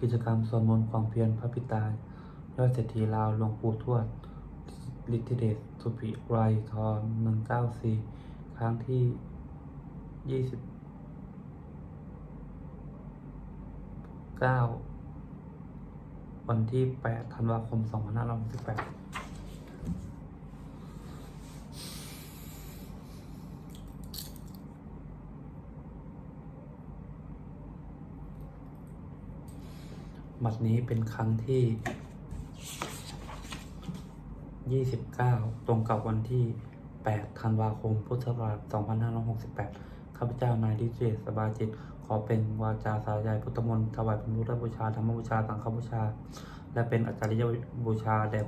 กิจกรรมสวดมนต์ความเพียรพระพิตายยอดเศรษฐีลาวหลวงปู่ทวดฤทธิเดชสุภิไรทรหนึ่งเก้าสี่ครั้งที่ยี่สิบเก้าวันที่แปดธันวาคมสองพันห้าร้อยสิบแปด บัดนี้เป็นครั้งที่ 29 ตรงกับวันที่ 8 ธันวาคม พุทธศักราช 2568 ข้าพเจ้านายดิเจตสบาจิต ขอเป็นวาจาสายายพุทธมนต์ถวายเป็นพุทธบูชา ธรรมบูชา สังฆบูชา และเป็นอาจารย์บูชาแด่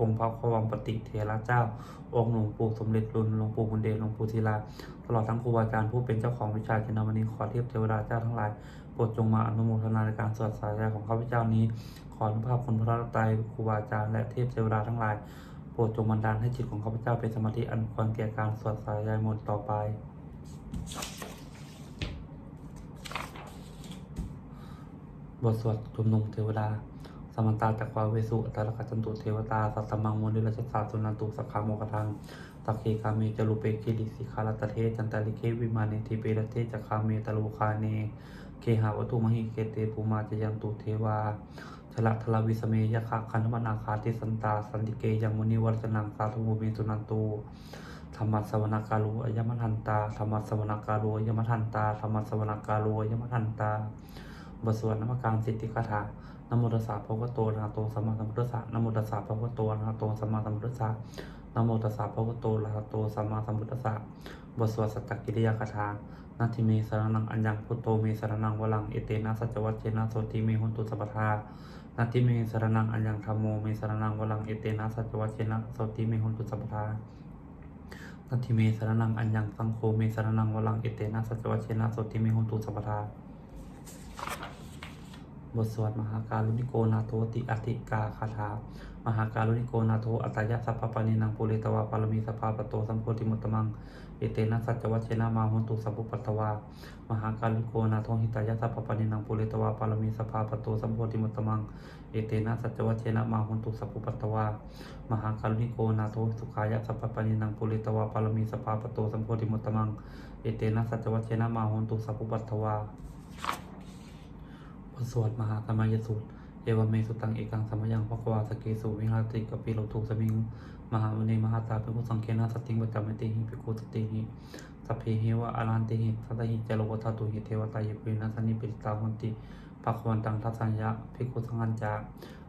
องค์พระควังปฏิเทระเจ้า องค์หลวงปู่สมเด็จรุนหลวงปู่บุญเดชหลวงปู่ศิลาตลอดทั้งครูบาอาจารย์ผู้เป็นเจ้าของวิชาจินามณีขอเทียบเทวดาเจ้าทั้งหลายโปรดจงมาอนุโมทนาในการสวดสายใจของข้าพเจ้านี้ ขออนุภาพคุณพระรัตนครูบาอาจารย์และเทพเทวดาทั้งหลายโปรดจงบันดาลให้จิตของข้าพเจ้าเป็นสมาธิอันควรแก่การสวดสายใจมนต์ต่อไปบทสวดชุมนุมเทวดา สมันตาจักวาเวสุอัตลกจันตุเทวตา สัตตมังมุนิรัชสาสุนันตุสักขาโมกทังตักเคกามีจรุเปกิริสิขาลตเทจันตาลิเควิมานิทิเปรเทจักขาเมตโลคาเน เคหาวัตุมหิเกเตภูมาจยันตุเทวาชละทลาวิสเมยคะคันธมนาคาติสันตา สันติเกยังมุนิวัจนังสาธุโมเมสุนันตุธรรมสวนาการุอายมทันตาธรรมสวนาการุอายมทันตาธรรมสวนาการุอายมทันตาบทสวดนมการสิทธิคาถา นโมตัสสะภะคะวะโตอะระหะโตสัมมาสัมพุทธัสสะนโมตัสสะภะคะวะโตอะระหะโตสัมมาสัมพุทธัสสะนโมตัสสะภะคะวะโตอะระหะโตสัมมาสัมพุทธัสสะบทสวดสัตตกิริยาคาถานาทิเมสรนังอัญญังพุทโตเมสรนังวลังเอเตนะสัจวัชเชนะโสติเมหุนตุสัพพทานาทิเมสรนังอัญญังธรรมโมเมสรนังวลังเอเตนะสัจวัชเชนะโสติเมหุนตุสัพพทานาทิเมสรนังอัญญังสังโฆเมสรนังวลังเอเตนะสัจวัชเชนะโสติเมหุนตุสัพพทา บทสวดมหาการุณิโกนาโทติอธิกาคาถามหาการุณิโกนาโทอัตยะสัพพปานินังปุเรตวาปารมีสภาปโตสัมโพธิมุตตมังเอเตนะสัจจวัชเชนะมาหุนตุสัพพุปัตวามหาการุณิโกนาโทหิตายะสัพพปานินังปุเรตวาปารมีสภาปโตสัมโพธิมุตตมังเอเตนะสัจจวัชเชนะมาหุนตุสัพพุปัตวามหาการุณิโกนาโทสุขายะสัพพปานินังปุเรตวาปารมีสภาปโตสัมโพธิมุตตมังเอเตนะสัจจวัชเชนะมาหุนตุสัพพุปัตตวา บทสวดมหาธรรมยสูตร เอวเมสุตังเอกังสัมมยังภควาสเกสุวิหารติกปิโลทุสมิง มหาวินมหาตาเป็นผู้สังเกนาสติงปจามติหิภิกขุสติหิสัพเพเหวะอารันติหิสัตหิจโลกธาตุหิเทวตายปุรินัสนิปิตาหันติภควันตังทัสัญญะภิกขุสังกัญจา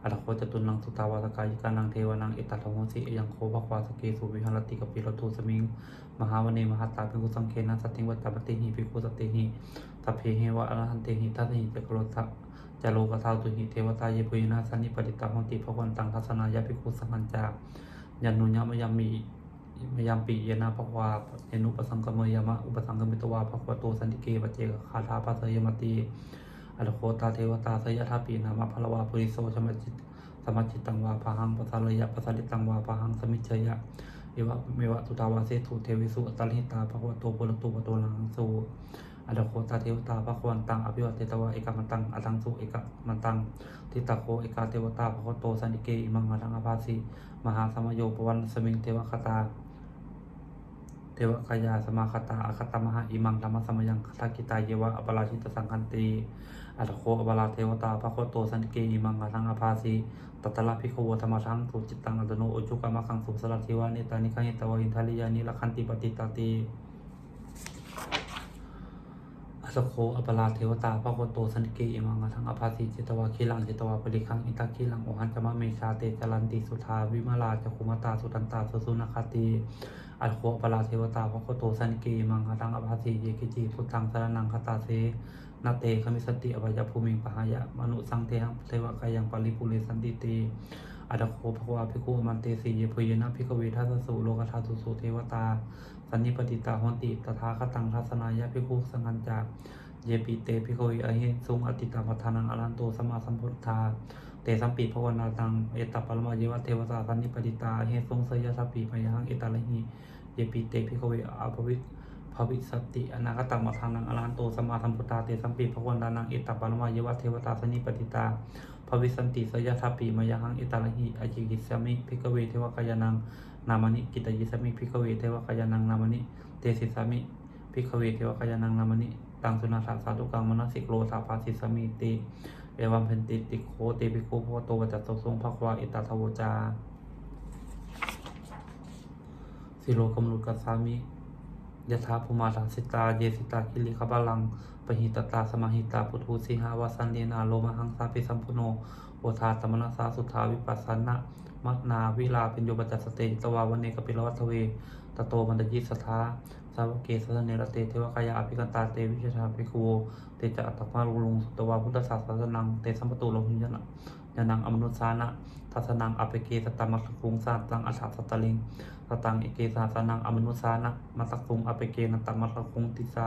อัตโคจตุนังสุตาวาสกายิกานังเทวานังเอตัตโหสิยังโคภควาสเกสุวิหารติกปิโลทุสมิง มหาวเนมหาตาภิกขุสังเคนะสติงปจามติหิภิกขุสติหิสัพเพเหวะอารันติหิทัสหิจโลทะจโลกธาตุหิเทวตาเยปุยนาสันนิปติตาหนติภวันตังทัศนายาภิกขุสังคัญจายันนุญญามยามีมยามปีเยนาภควาเยนุปสังกมยามะอุปสังกมิตวาภควโตสันติเกปเจกคาถาปัสยมติ อรโคตาเทวตาสยทาปีนามะพลวาปุริโสชมจิตสมัจจิตตังวาปะหังปัสสารยะปัสสริตังวาปะหังสมิจเชยะเอวะเมวะตุตาวาเสตุเทวิสุอัตลิตาภควโตปุรตุปโตลังสูอดโคตาเทวตาภควันตังอภิวัตเตตวะเอกมันตังอทังสุเอกมันตังทิตาโคเอกาเทวตาภคโตสันติเกอิมังมาทังอภาสีมหาสมโยปวันสมิงเทวคตา เทวคยาสมาคตาอคตมหาอิมังธรรมสมยังคตากิตายเยวะอปราชิตสังคันตีอัตโคอปราเทวตาภคโตสันเกอิมังมาทังอภาสีตัตละพิโควธรรมทังสุจิตตังอัตโนโอจุกามะคังสุสลัทิวานิตานิคังิตวะอินทาลิยานิละคันติปติตาตีอัสโคอปราเทวตาพระโคโตสันเกอิมังทังอภาสีจิตวาคีลังจิตวาปริคังอิตาคีลังโอหันจมะเมชาเตจรันติสุธาวิมาลาจคุมตาสุตันตาสุสุนคติ อัสโคปราเทวตาพระโคโตสันเกมังทังอภาสีเยกิจิพุทธังสรนังคตาเสนาเตคมิสติอวัยภูมิงปหายะมนุสังเทหังเทวกายังปริปุเรสันติเตอัตโคภควาภิกขุมันเตสีเยพยนะภิกขเวทัสสุโลกธาตุสุเทวตา สันนิปติตาหนติตถาคตังทัศนายะภิกขุสังคัญจาเยปิเตภิกขวิอหิสุงอติตามัทานังอรันโตสมาสัมพุทธา เตสัมปีภวนาตังเอตตปรมาเยวะเทวตาสันนิปติตาเฮสุงเสยสัพปีพยังเอตาลหิเยปิเตภิกขวิอาภวิภวิสติอนาคตังมาทางนังอรหันโตสมมาสัมพุทธาเตสัมปีภวนานังเอตตปรมายวะเทวตาสันนิปติตาภวิสันติสยทัพปีมายังเอตาลหิอจิกิสมิภิกเวเทวกายนังนามนิกิตยิสมิภิกเวเทวกายนังนามนิเตสิสมิภิกเวเทวกายนังนามนิตังสุนาสาสาธุกังมนัสิกโลสาภาสิสมิติ เอวัมเพนติติโคเตปิโคโพโตวัจจตทรงภควาเอตตาทวจาสิโลกมลุกัสสามิยะถาภูมาทาสิตาเยสิตาคิริขบาลังปหิตตาสมาหิตาพุทธูสิหาวาสันเดนาโลมหังสาปิสัมพุโนโอทาตมนัสสาสุทธาวิปัสสนะมัตนาวิลาเป็นโยปัจจสเตตวาวันเนกปิลวัตเวตโตมันตยิสทา สาวเกสสเนรเตเทวกายาอภิกันตาเตวิชชาภิกขุโวเตจะอัตมาลุลุงสุตวาพุทธศาสนังเตสัมปตุโลหิยนะยานังอมนุสานะทัสนังอภิเกสตตมัสคุงสาตังอัฏฐสัตลิงสตังเอเกสาสนังอมนุสานะมัสคุงอเปเกนันตมัสสคุงติสา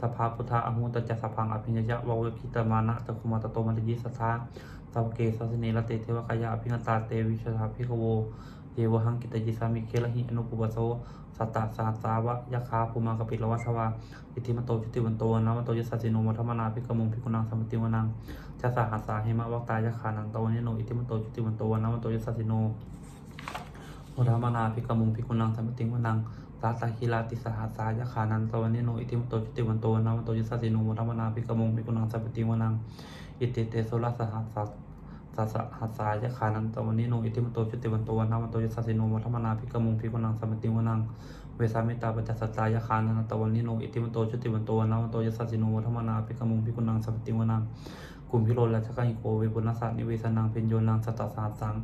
สภาพุทธาอหุตจัสสพังอภิญญะวะเวคิตมานะตะคุมาตโตมันตยิสัทธาสาวเกสัสเนละเตเทวกายาอภินันตาเตวิชชาภิกขวเยวหังกิตยิสามิเคลหิอนุปุปโส สัตตาสาสาวะยะคาภูมากปิลวัสวาอิทิมโตจุติวันโตนะวันโตยสสสิโนมัทมนาภิกขมุงภิกขุนังสมติวนังจัสสาหัสาเหมะวักตายะขานังตนิโนอิทิมโตจุติวันโตนะวันโตยสสสิโนโมทามนาภิกขมุงภิกขุนังสมติวนังสาสาคิลาติสหัสายขานันตวันนิโนอิติมโตจุติวันโตนาวันโตยิสสสิโนโมทามนาภิกขมุงภิกขุนังสมติวนังอิติเตโสรัสหัส สะสาสหัสสายขานันตวันนิโนอิติมโตจุติวันโตนาวันโตยัสสิโนโมทมนาภิกขมุงภิกขุนังสัมปติวนังเวสามิตาปัจจสัตตายขานันตวันนิโนอิติมโตจุติวันโตนาวันโตยัสสิโนโมทมนาภิกขมุงภิกขุนังสัมปติวนังกุมพิโรละชะกังหิโกเวบุนัสสะนิเวสนังเพนโยนังสัตตสหัสสัง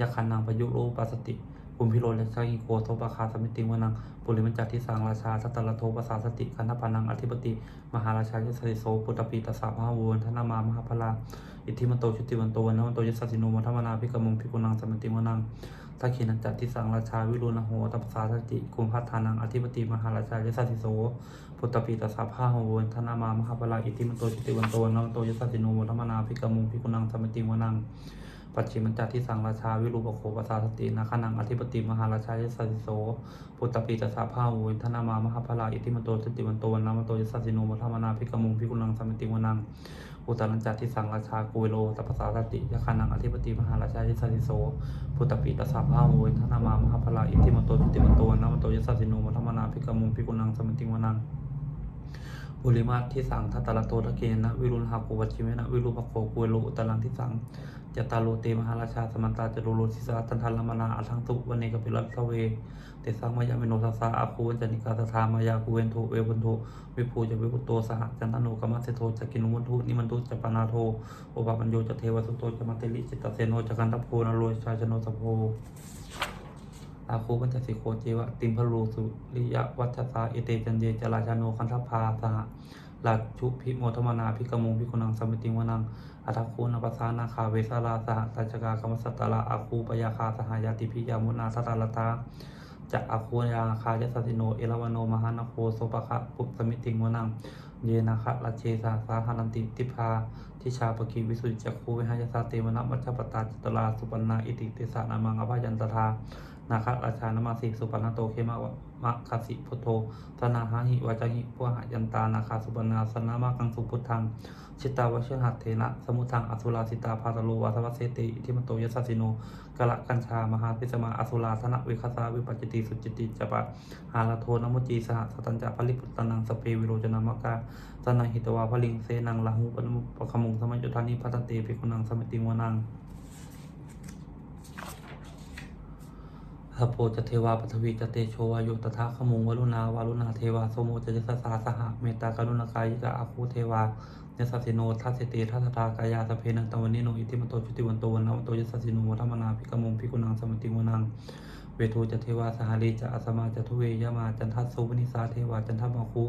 ยะขานังปยุโรปัสสติ กุมพิโรและชาอิโกโทปะคาสมิติวนังปุริมันจักที่สางราชาสัตตละโทปสาสติคันธปานังอธิปติ มหาราชายสสิโสปุตตปีตสาพหาวนธนามามหาพลาอิทธิมันโตชุติวันโตวันนวันโตยสสสิโนมัทมนาภิกขมงภิกุนังสมติวนังทักขินันจัตที่สังราชาวิรุณโหตัปสาสติกุมพัฒานังอธิปติมหาราชายสสิโสปุตตปีตสาพหาวนธนามามหาพลาอิทธิมันโตชุติวันโตวันนวันโตยสสสิโนมัทมนาภิกขมงภิกุนังสมติวนัง ปัจฉิมัญจที่สังราชาวิรูปโคปัสสาสตินาคนังอธิปติมหาราชายสสิโสปุตตปีตสาภาวุธนามามหาพลาอิติมันโตสติวันโตวันามโตยสสิโนมัทมนาภิกขมุงภิกขุนังสมติวนังอุตรัญจที่สังราชากุเวโลตัปสาสติยาคนังอธิปติมหาราชายสสิโสปุตตปีตสาภาวุธนามามหาพลาอิติมันโตสติวันโตวันามโตยสสิโนมัทมนาภิกขมุงภิกขุนังสมติวนัง บุริมาที่สังทัตตะละโตทะเกนะวิรุณหาโกวัชิเมนะวิรูปโคกุเวโลอุตรังที่สังจตตาโลเตมหาราชาสมันตาจตุโลทิสาตันทันลมนาอัทังตุวันเนกปิรัสเวเตสังมายาเมโนทัสสาอาคูวันจนิกาตถามายาคูเวนโทเววันโทวิภูจะวิปุโตสหจันทโนกมัสเสโทจะกินุวันทุนิมันตุจะปนาโทโอปาปัญโยจะเทวสุโตจะมัตเตลิจิตตเสโนจะกันตโพนโรยชาชโนสโพ อาคูปัญจสิโคเจวะติมพลูสุริยวัชสาเอเตจันเยจราชาโนคันธพาสหลาชุพิโมทมนาพิกมุงพิกุนังสมิติวนังอัตคูนปัสสานาคาเวสาลาสหตัจกากรรมสัตตลาอาคูปยาคาสหายาติพิยามุนาสตาลตาจะอาคูยาคายสัติโนเอลวโนมหานโคโสปะคะปุสมิติวนังเยนาคะละเชสาสาหานันติติพาทิชาปกิวิสุจักคูเวหายสาเตมนะมัชปตาจตลาสุปันนาอิติเตสานามังอภายันตทา นาคราชานมาสิสุปนโตเขมะวะมะคสิพุทโธธนาหาหิวาจหิพวหยันตานาคาสุปนาสนามากังสุพุทธังชิตาวชหัตเถนะสมุทังอสุราสิตาพาตโลวาสวัสเสติทิมโตยัสสสิโนกะละกัญชามหาพิสมาอสุราธนะวิคสาวิปัจจิติสุจิติจปะหาลโทนมุจีสหสตัญจะพลิพุตตนังสเปวิโรจนามกาสนาหิตวาพลิงเสนังลาหูปนมุปขมุงสมัยจุทานิพัตนเตภิกุนังสมิติวนัง สพโพจะเทวาปฐวีจะเตโชวายุตถาขมุงวรุณาวารุณาเทวาโสโมจะยสสาสหะเมตตากรุณากายิกาอาคูเทวายสสสิโนทัสเตทัสตากายาสเพนังตวันนิโนอิติมโตชุติวันโตวันนวันโตยสสสิโนธรรมนาภิกมุงภิกุนังสมติวนังเวทูจะเทวาสหารีจะอสมาจะทุเวยามาจันทัสสุวนิสาเทวาจันทมาคู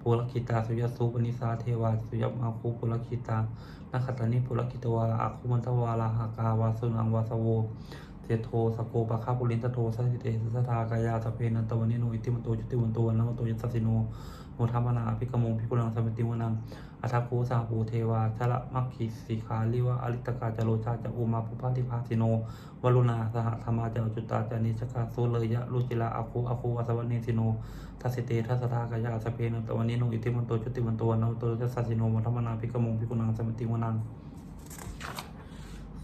ปุรคิตาสุยสุวนิสาเทวาสุยมาคูปุรคิตานัขตานิปุรคิตวาอาคุมันทวาลาหากาวาสุนังวาสโว เทโทสโกปะคาปุรินตโทสัสิเตสัสทากายาสเพนันตวันนิโนอิติมโตจุติวันโตวันนวันโตยัสสิโนโมทัมมนาภิกขโมภิกุลังสมปติวนังอัทคูสาภูเทวาชละมัคคิสิขาลิวะอริตกาจโรชาจะอุมาภุพาธิภาสิโนวรุณาสหธรรมาจาจุตาจานิชกาโซเลยะรุจิลาอาคูอาคูวัสวเนสิโนทัสสิเตทัสทากายาสเพนตวันนิโนอิติมันโตจุติมันโตวันโนโตจัสสิโนมัมนาภิกมงภิกุนังสมติวนัง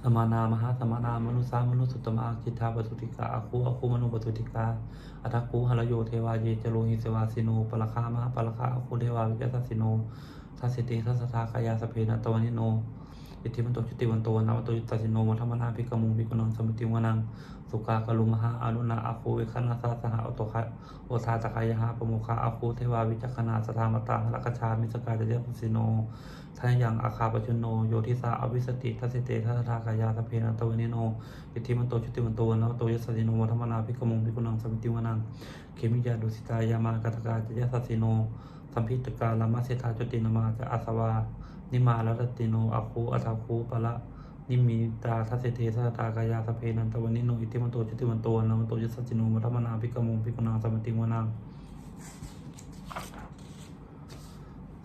สมานามหาสมานามนุสามนุสุตมาจิตาปสุติกาอาคูอาคูมนุปสุติกาอัตคูหรโยเทวาเยจโลหิเสวาสิโนปะละคามหาปะละคาอาคูเทวาวิจัสสิโนทัสสิติทัสสทากายาสเพนตวนิโน อิทธิมันโตจุติวันโตนามโตยุตตาสิโนมัทมนาภิกมุงภิกนังสมิติวนังสุกากลุมหาอนุนาอาคูเวคันนาสาสหอโตคะโอทาตกายหาปโมคาอาคูเทวาวิจักขณาสทามตังลักชามิสกาจเยปุสิโนทายังอาคาปจุนโนโยทิสาอวิสติทัสเตทัสทากายาสเพนันตวนิโนอิทธิมันโตชุติมันโตนะโตยสสิโนวัฒมนาภิกมุงภิกนังสมิติวนังเขมิยาดุสิตายามากตกาจยสัสสิโนสัมพิตกาลามาเสธาจตินามาจะอาสวา นิมาลรติโนอาคูอัตคูปะละนิมิตาทัสเทสสทากายาสเพนันตวันนิโนอิทธิมันโตชุติมันโตนะโตยสสิโนวัฒมนาภิกมุงภิกุนังสมติวนัง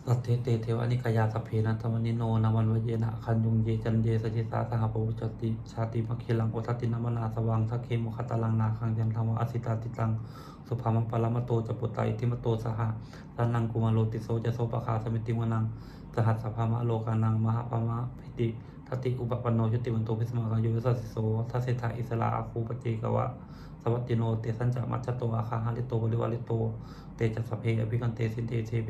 สัทเทเตเทวานิกายาสเพนันธรรมนิโนนาวันวเยนะคันยุงเยจันเยสจิสาสหปวุจติชาติมคคิลังโอทัตินามนาสวังทักเคมุขตาลังนาคังยันธรรมอสิตาติตังสุภามปรมโตจปุตตาอิติมโตสหสันนังกุมาโลติโสจะโสปะคาสมิติวนัง สหัสสภามะโลกานังมหาภามะพิติทติอุปปันโนชุติวันโตพิสมาคังโยสัสสิโสทัสเสทาอิสลาอาคูปเจกวะสวัตติโนเตสัญจะมัจจโตอาคาหาลิโตบริวาลิโตเตจัสสพเพอภิกันเตสินเตเทเป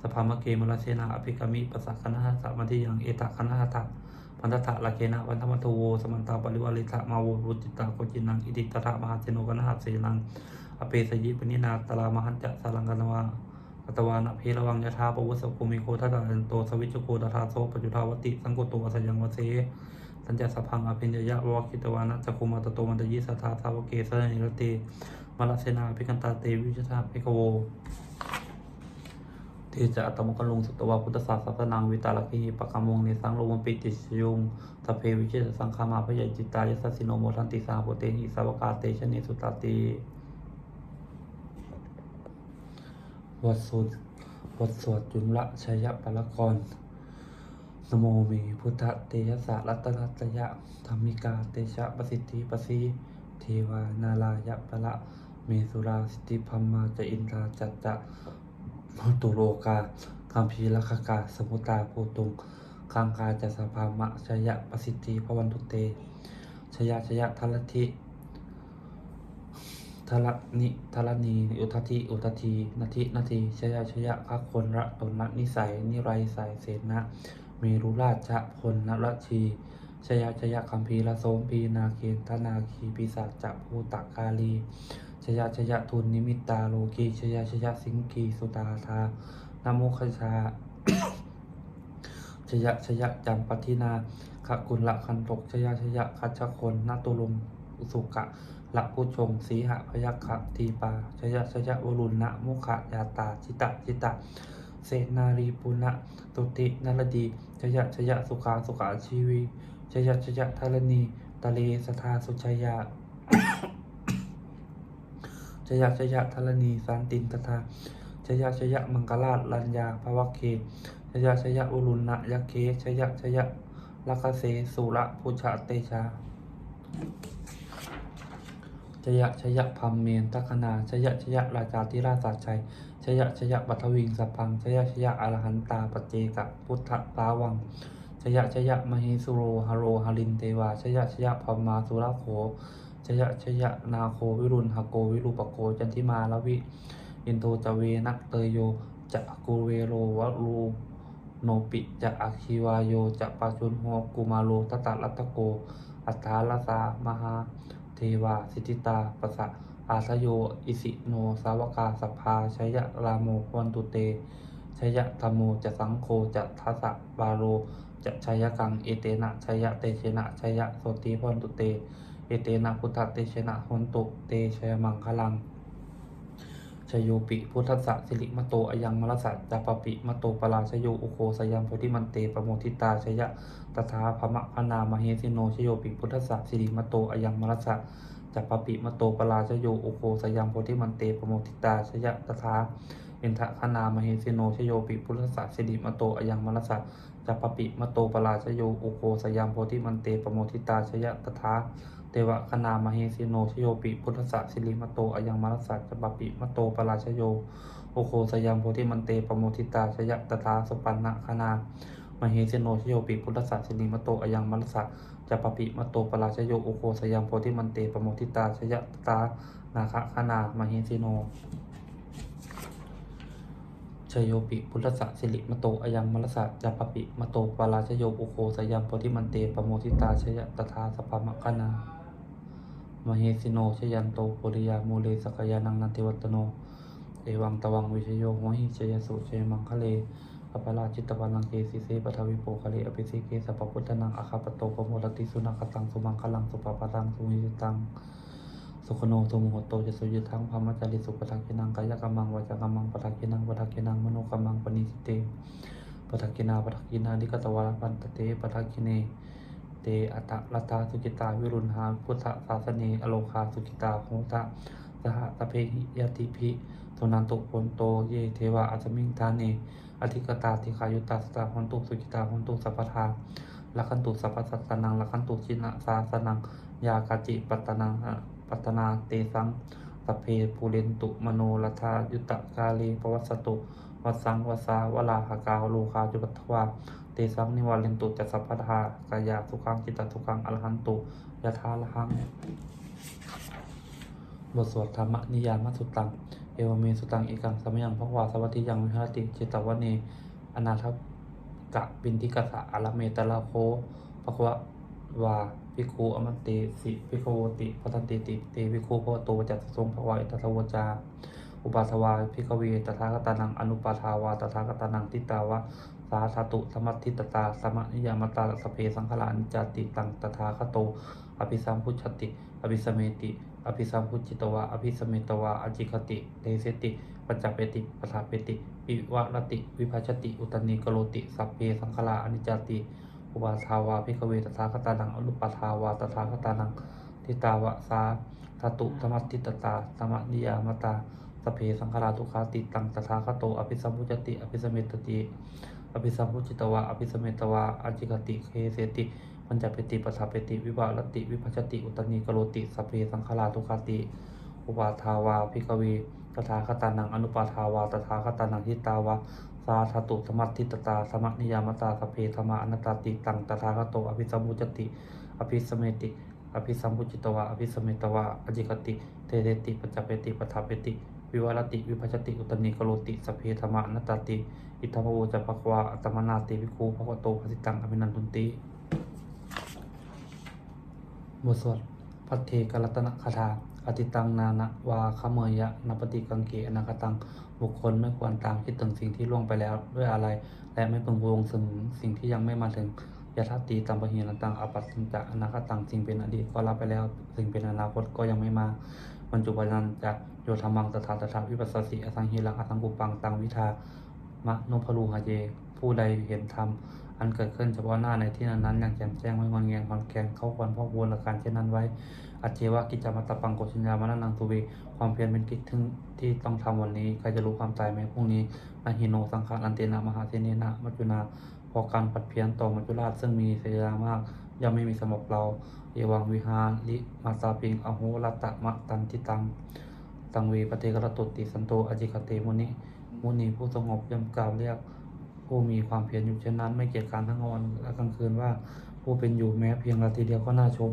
สภามะเกมลเชนะอภิกามิปัสสะคณะสัมติยังเอตคณะตะพันธะละเกนะวันธรรมทโวสมันตาปริวาริตะมาโวรุจิตาโกจินังอิติตระมหาเจโนกนะหัสเสนังอเปสยิปนินาตลามหันจะสารังกนวา อัตวานะเพระวังยะธาปวุสกุมิโคทัตตันโตสวิจโกตถาโสปจุทาวติ สังโกโตอสยังวเสสัญจสัพพังอภิญญยะวะคิตวานะจักคุมาตโตมันตยิสัทธาสาวเกสะนิรเตมลเสนาภิกันตาเตวิจทาภิกโวเทจะอัตมกลุงสุตวาพุทธศาสตนังวิตาลกีปะกามงเนสังโลมปิติชยุงสเพวิเชษสังคามาพยจิตายสัสสิโนโมทันติสาโพเตหิสาวกาเตชะเนสุตาติ วัดสุดวัดสวดจุลละชัยปรกรนโมเมพุทธเตยสะรัตนัตยะธรรมิกาเตชะประสิทธิประสีเทวานาลายะปะละเมสุราสิทธิพัมมาจะอินทราจัตจะพุตุโลกาคัมภีรคกกาสมุตาโพตุงคังคาจัสสภามะชยะประสิทธิพวันตุเตชยะชยะทัลทิ ทลนิทลนีอุทธิอุทธีนาทินาทีชยะชยะคักคนระตนนะนิสัย นิไรสายเสนะเมรุราชพลนรชีชยะชยะคัมภีรโสมปีนาเคนทนาคีปิศาจจะภูตักกาลีชยะชยะทุนนิมิตาโลกีชยะชยะสิงกีสุตาธานโมคชาชยะชยะจำปทินาขกุลละคันตกชยะชยะคัชคนนาตุลมอุสุกะ ละผู้ชงสีหะพยัคขทีปาชยะชยะวรุณนะมุขะยาตาจิตะจิตะเสนารีปุณะตุตินรดีชยะชยะสุขาสุขาชีวีชยะชยะธารณีตะเลสทาสุชยาชยะชยะธรณีสันตินตถาชยะชยะมังกราชลัญญาภวเคชยะชยะอุรุณนะยะเคชยะชยะลักเสสุระพุชะเตชา ชยะชยะพัมเมนทัคนาชยะชยะราชาธิราชาชัยชยะชยะปัทวิงสัพพังชยะชยะอรหันตาปเจกพุทธปาวังชยะชยะมหิสุโรหโรหรินเทวาชยะชยะพัมมาสุรโขชยะชยะนาโควิรุณหโกวิรูปโกจันทิมาลวิอินโทจเวนักเตยโยจะกูเวโรวะรูโนปิจะอาคิวายโยจะปาชุนโหกุมาโลตตะรัตตโก อัฏฐาลสามหา เทวา สิทธิตาปะสะอาสโย อิสิโน สาวกาสัพพาชยะรามโมวันตุเตชยะธรรมโมจะสังโคจะทัสสะบาโร จะชยกัง เอเตนะชยะเตเชนะชยะโสติวันตุเต เอเตนะพุทธเตชนะหนตุเตชยมังคลัง โยปิพุทธสสะสิริมโตอยังมรสัจจปปิมโตปราชโยอุโคสยังโพธิมันเตปโมทิตาชยะตถาภมะพนามเหสิโนชโยปิพุทธสสะสิริมโตอยังมรสัจจปปิมโตปราชโยอุโคสยังโพธิมันเตปโมทิตาชยะตถาอินทะคณามเหสิโนชโยปิพุทธสสะสิริมโตอยังมรสสะจัปปปิมโตปราชโยอุโกสยามโพธิมันเตปโมทิตาชยะตถา เทวคณามเหสิโนชโยปิพุทธะสิริมโตอยังมรสสะจัปปปิมโตปราชโย โอโกสยามโพธิมันเตปโมทิตาชยะตถาสุปันนะคณามเหสิโนชโยปิพุทธะสิริมโตอยังมรสสะจัปปิมโตปราชโยโอโกสยามโพธิมันเตปโมทิตาชยะตานาคะคณามเหสิโนชโยปิพุทธะสิริมโตอยังมรสะจัปปิมโตปาราชโยโอโคสยามโพธิมันเตปโมทิตาชยตถาสพมคณา มเหสิโนชยันโตโพธิยามูเลสกยานังนันติวัตโน เอวังตวังวิชโยโหหิชยสุเชมังคะเลอปราจิตตวันลังเกสิเสปทวิโปคะเลอภิสิเกสัพพุทธนังอาคาปโตปโมรติสุนักตังสุมังคลังสุปปะตังสุหิตังสุขโนสุมโหโตจะสุยุทังพมจาริสุปทักขินังกายกรรมังวาจากรรมังปทักขินังปทักขินังมโนกรรมังปณิสิเตปทักขินาปทักขินาดิกตวาปันตเตปทักขิเน เตอัตตะลัตาสุกิตาวิรุณหาพุทธศาสเนอโลคาสุกิตาโหตะสหตะเพหิยติภิโทนันตุโนโตเยเทวะอัจมิงทานเนอธิกตาติขายุตตาสตาหนตุสุกิตาหนตุสัพพทาลักขันตุสัพพสัสนังลักขันตุชินะสาสนังยากาจิปัตนังปัตนาเตสังสเพภูเรนตุมโนรัธายุตะกาลีปวัสสตุ วัสสังวสาวลาหากาโลคาจุปัตถวาเตสังนิวาเลนตุจัสสพพทากายาสุขังจิตตสุขังอรหันตุยะทาละหังบทสวดธรรมนิยามสุตัง เอวเมสุตังเอกังสมยังพระวาสวัติยังวิหารติจิตตวเนอนาทักะบินทิกะสะอารเมตะละโคภควะวาภิกขุอมันเตสิภิกขวติพัตติติเตภิกขุพโตจัตสงภวะอิตถวจา อุปาทวาภิกขเวตถาคตานังอนุปาทาวาตถาคตานังทิตาวะสาธาตุสมัติตตาสมนิยามตาสเพสังขลานิจติตังตถาคโต อภิสัมพุชติอภิสเมติ อภิสัมพุจิตวะอภิสเมตวะอจิคติเตเสติปัจจเปติปทาเปติวิวรติ วิภัชติ อุตนิกโลติ สัพเพสังขลาอนิจติอุปาทาวาพิกเวตถาคตานังอนุปาทาวาตถาคตานังทิตาวะสาธาตุธรรมติตตาธรรมนิยามตา สเพสังขาราทุกขาติตังตถาคโตอภิสัมพุจติอภิสเมตติอภิสัมพุจิตวะอภิสเมตวะอจิกติเคเสติปัญจเปติปัฏฐาเปติวิบารติวิภัชติอุตนิกโลติสเพสังขาราทุกขาติ อุปาทาวาพิกเวตถาคตานังอนุปาทาวาตถาคตานังทิตาวะสาธาตุธรรมทิตตาสมนิยามตาสเพธรรมาอนัตตาติตังตถาคโตอภิสัมพุจติอภิสเมติอภิสัมพุจิตวะอภิสเมตวะอจิกติเทเรติปัจจเปติปัฏฐาเปติ วิวารติ วิภัชติ อุตนิกโลติสพเพธรรมนัตติ อิทัมโวจะภควาอัตมนาติวิคูภควโตภสิตังอภินันทุนติบทสวดพัทเทกรัตนคาถาอติตังนานะวาขเมยะนปฏิกังเกอนาคตัง บุคคลไม่ควรตามคิดถึงสิ่งที่ล่วงไปแล้วด้วยอะไร และไม่พึงวงถึงสิ่งที่ยังไม่มาถึงยถาตีตัมปะเหีนตังอปัตติจะอนาคตังสิ่งเป็นอดีตก็รับไปแล้ว สิ่งเป็นอนาคตก็ยังไม่มาบรรจุปัจจันจะ โยธรรมังตถาตถาวิปัสสสิอสังหิรังอสังกุปังตังวิทามะโนพลูหะเย ผู้ใดเห็นธรรมอันเกิดขึ้นเฉพาะหน้าในที่นั้นๆอย่างแจ่มแจ้งไม่งอนแงงคอนแกงเข้าควรพอกวนหลักการเช่นนั้นไว้ อัจเจวะกิจจามัตตปังโกชิญญามะนังตุเวความเพียรเป็นกิจทึ่งที่ต้องทำวันนี้ ใครจะรู้ความตายไหมพรุ่งนี้นาหิโนสังขารอันเตนะมหาเทเนนะมัจจุนาพอการปัดเพียรต่อมัจจุราชซึ่งมีเสียมากย่อมไม่มีสำหรับเรา เอวังวิหาริมาตาปิงอโหรัตตะมะตันทิตัง ตังเวปเทกรตุติสันโตอจิคเตมุนิมุนีผู้สงบย่อมกล่าวเรียก ผู้มีความเพียรอยู่เช่นนั้น ไม่เกียจการทั้งวันและกลางคืนว่าผู้เป็นอยู่แม้เพียงนาทีเดียวก็น่าชม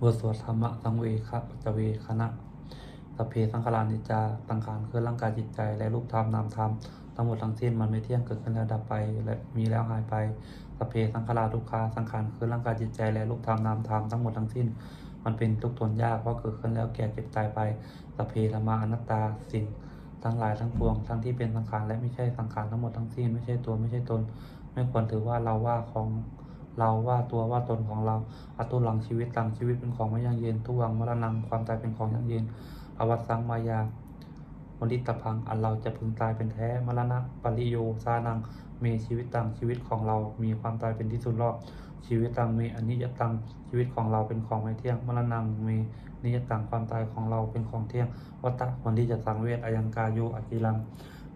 บทสวดธรรมะสังเวคะปัจจเวคณะสพเพสังขารานิจจาตังขารคือร่างกายจิตใจ และรูปธรรมนามธรรมทั้งหมดทั้งสิ้นมันไม่เที่ยงเกิดขึ้นแล้วดับไป และมีแล้วหายไปสพเพสังขาราทุกขาสังขารคือร่างกายจิตใจ และรูปธรรมนามธรรมทั้งหมดทั้งสิ้น มันเป็นทุกข์ทนยากเพราะเกิดขึ้นแล้วแก่เจ็บตายไปสพเพธรรมาอนัตตาสิ่งทั้งหลายทั้งปวง ทั้งที่เป็นสังขารและไม่ใช่สังขารทั้งหมดทั้งสิ้นไม่ใช่ตัวไม่ใช่ตน ไม่ควรถือว่าเราว่าของเราว่าตัวว่าตนของเราอัตุลังชีวิตตังชีวิตเป็นของไม่ยั่งยืนทุวังมรณังความตายเป็นของยั่งยืนอวัตสังมายา วันทิตพัง อันเราจะพึงตายเป็นแท้ มรณะปริโยสานัง เมชีวิตตังชีวิตของเรา มีความตายเป็นที่สุดรอบ ชีวิตตังเมอนิจจตังชีวิตของเราเป็นของไม่เที่ยง มรณังเมนิจจตังความตายของเราเป็นของเที่ยง วัตตะวันที่จะสังเวชอายังกายโยอกิลัง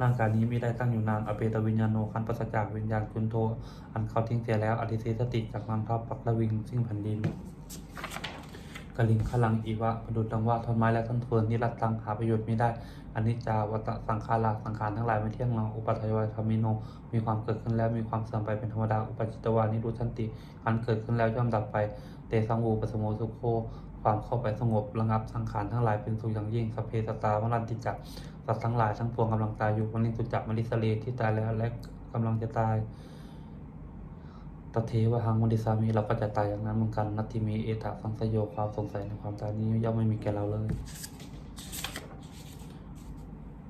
ร่างกายนี้ไม่ได้ตั้งอยู่นาน อเปตวิญญาณโนคันปัสจากวิญญาณจุนโท อันเขาทิ้งเสียแล้ว อธิเสสติจากมันทับปักละวิงซึ่งแผ่นดิน กลิงขลังอีวะประดุจดังว่าท่อนไม้และท่อนเฟืองนิรัตตังหาประโยชน์ไม่ได้อนิจจาวัตสังขาราสังขารทั้งหลายไม่เที่ยงเนาอุปัฏฐยวาธรรมิโน มีความเกิดขึ้นแล้วมีความเสื่อมไปเป็นธรรมดาอุปจิตวานิรุชันติอันเกิดขึ้นแล้วย่อมดับไป เตสังวูปสโมสุโคความเข้าไปสงบระงับสังขารทั้งหลายเป็นสุขอย่างยิ่งสพเพสตาวรันติจักสัตว์ทั้งหลายทั้งปวงกำลังตายอยู่วันนี้สุจักมริสเลที่ตายแล้วและกำลังจะตาย ตเทวหังวันดิสามีเราก็จะตายอย่างนั้นเหมือนกันนัตติมีเอตาสังสยโยความสงสัยในความตายนี้ย่อมไม่มีแก่เราเลย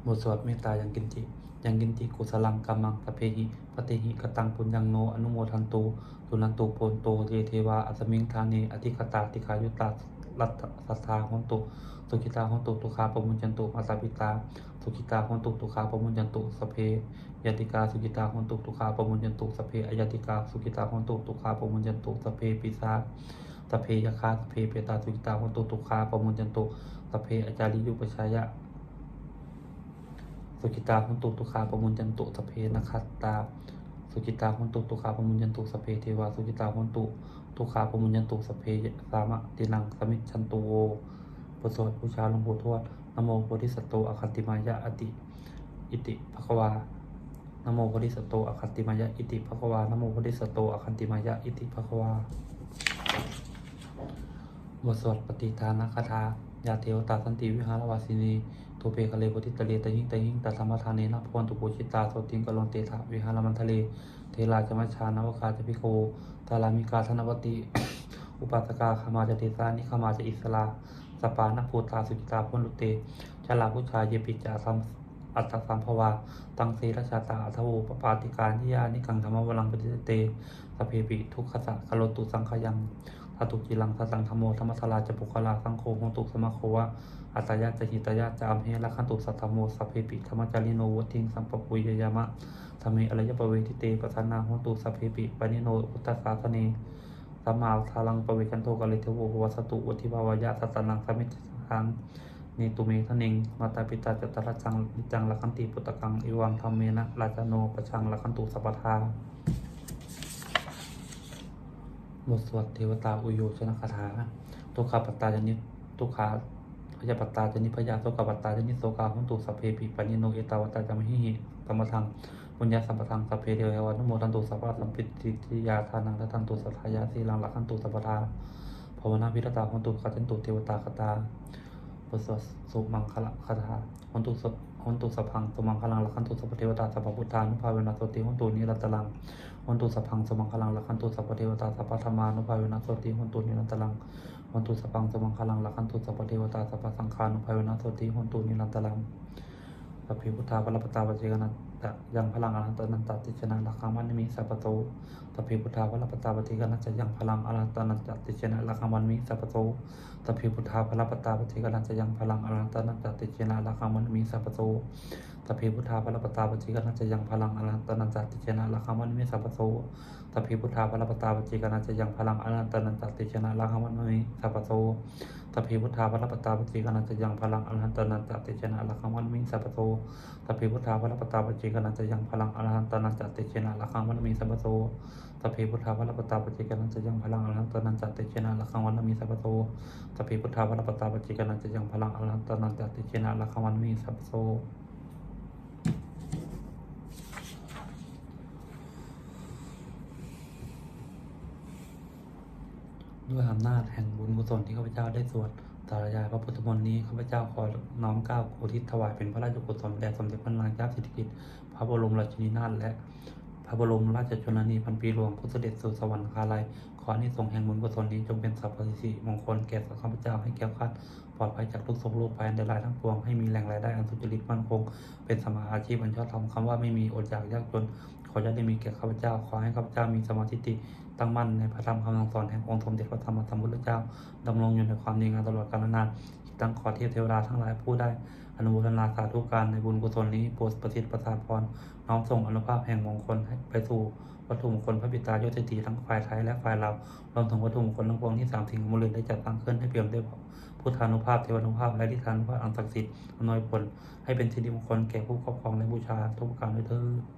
บทสวดเมตตาอยังกินจิยังกินจิกุสลังกัมมังสเพหิปฏิหิกตังปุญญังโนอนุโมทันตุตุนันตุโปนโตเยเทวาอัสมิงทาเนอธิคตาติคายุตาลัตสัทธาหนตุสุขิตาหนตุตุคาปมุญจันตุมาตาปิตา สุขิตาหนตุตุคาปมุญจันตุสเพยติกาสุกิตาหนตุตุคาปมุญญันตุสเพอายติกาสุกิตาหนตุตุคาปมุญญันตุสเพปิสาสเพยคาสเพเปตาสุกิตาหนตุตุคาปมุญญันตุสเพอาจาริยุปชายะ สุกิตาหนตุตุคาปมุญญันตุสเพนคัตตาสุกิตาหนตุตุคาปมุญญันตุสเพเทวาสุกิตาหนตุตุคาปมุญญันตุสเพสามะตินังสมิจฉันตุโวบทสวดบูชาหลวงปู่ทวด นโมโพธิสัตโตอคันติมายะอติอิติภควานโมโพธิสัตว์โตอคันติมายะอิติภควานโมโพธิสัตว์โตอคันติมายะอิติภควาบทสวดปฏิทานคาถายาเทวตาสันติวิหารวาสินีโทเปกะเลปฏิตะเลตะหิงตะหิงตะธรรมทานเนนะพวนตุโปชิตาโสติงกะลนเตถะวิหารมันทะเล เทราจมัชานวกาจพิโกตาลามิกาธนวติ อุปัสกาขมาจเตสานิขมาจอิสลา สปานภูตาสุจิตาพุนุเตชลาพุชาเยปิจาสัมอัตตสัมภวา ตังเสรชาตาอัทโวปปาติการยิยานิกังธรรมวลังปฏิเตสเพปิทุกขสะคโลตุสังขยังทตุกิลังทสังธรรมโมธรรมสลาจะปุคลาสังโฆโหตุสมะโควะอัตยะจะหิตยะจะอัมเหละขันตุสัทธโมสพเพปิธรรมจาริโนวทิงสัมปปุยยามะธรรมเมอรยปเวทิเตปะทานาโหตุสพเพปิปนิโนอุตตสาสเน สัมมาทาลังปเวกันโตกะเลเทโววัสตุวัติภาวยะสัตตนังสมิจทังเนตุเมทะเนงมาตาปิตาจตระจังจังละคันติปุตตะกังอิวังธรรมเมนะราชโนประชังละคันตุสัพพทาบทสวดเทวตาอุโยชนคาถาตุขาปัตตาจนิตุขาพยาปัตตาจนิพยาโสกปัตตาจนิโสกาหุนตุสัพเพปิปัญญโนเอตาวตาจามหิหิธรรมทัง ปุญญาสัมปทังสัพเพเทววานุโมทันตุสัพพะสัมปิติทิยาทานังละทันตุสัทธายาสีลังหละคันตุสัพพทาภาวนาพิรตาหุนตุขัจจนตุเทวตาคตาบทสวดสุมังคละคาถาหนตุสหนตุสัพพังสุมังคลังหละคันตุสัพเทวตาสัพพุทธานุภาเวนะโสติหนตุนิรันตลังหนตุสัพพังสุมังคลังหละคันตุสัพเทวตาสัพพธรรมานุภาเวนะโสติหนตุนิรันตลังหนตุสัพพังสุมังคลังหละคันตุสัพเทวตาสัพพสังฆานุภาเวนะโสติหนตุนิรันตลัง สัพพิพุทธาปรปตาปเจกนันตะยังพลังอรหันตนันตติชนะละคามันมิสัพพโตสัพพิพุทธาปรปตาปเจกนันจะยังพลังอรหันตนันตติชนะละคามันมิสัพพโตตพิพุทธาพระปตาปฏิกรันจะยังพลังอรันตนันตติเจนะละคามันมีสัพพโต ตพิพุทธาพระปตาปฏิกรัจะยังพลังอรันตนันตติเจนะละคังมันมีสัพพโสตพิพุทธาพระปตาปฏิกรัจะยังพลังอรันตนันตติเจนะละคังมันมีสัพพโสตพิพุทธาพระปตาปฏิกรัจะยังพลังอรันตนันตติเจนะละคังมันมีสัพพโสตพิพุทธาพระปตาปฏิกรัจะยังพลังอรันตนันตติเจนะละคังมันมีสัพพโสตพิพุทธาพระปตาปฏิกรัจะยังพลังอรันตนันตติเจนะละคังมันมีสัพพโสสัพพิพุทธาวัลปตาปจิกนัจะยังพลังอรันตนันตติเจนะละควันมีสัพพโซ ด้วยอำนาจแห่งบุญกุศลที่ข้าพเจ้าได้สวดสารยายพระพุทธมนต์นี้ข้าพเจ้าขอน้อมเก้าอุทิศถวายเป็นพระราชกุศลแด่สมเด็จพระนางเจ้าสิริกิติ์พระบรมราชินีนาถและ พระบรมราชชนนีพันปีหลวงผู้เสด็จสู่สวรรคาลัยขอให้ทรงส์แห่งบุญกุศลนี้จงเป็นสัพพสิริมงคลแก่ข้าพเจ้าให้แก้วคลาดปลอดภัยจากทุกโศกโรคภัยอันใดร้ายทั้งปวงให้มีแหล่งรายได้อันสุจริตมั่นคง เป็นสมมาอาชีพอันชอบธรรมคำว่าไม่มีอดอยากยากจน ขอจะได้มีแก่ข้าพเจ้า ขอให้ข้าพเจ้ามีสมาธิติตั้งมั่นในพระธรรมคำสังสอนแห่งองค์สมเด็จพระธรรมธรรมพุทธเจ้าดำรงอยู่ในความดีงามตลอดกาลนานตั้งขอเทพเทวดาทั้งหลายผู้ได้อนุโมทนาสาธุการในบุญกุศลนี้โปรดประสิทธิ์ประสาทพรน้อมส่งอนุภาพแห่งมงคลให้ไปสู่วัตถุมงคลพระบิดายศตีทั้งฝ่ายไทยและฝ่ายลารวมถึงวัตถุมงคลทั้งปวงที่สามสิ่งมูลนได้จัดตั้งขึ้นให้เปี่ยมด้วยพุทธานุภาพเทวานุภาพและทิฏฐานุภาพอันศักดิ์สิทธิ์อำนวยผลให้เป็นสิริมงคลแก่ผู้ครอบครองและบูชาทุกประการด้วยเถิด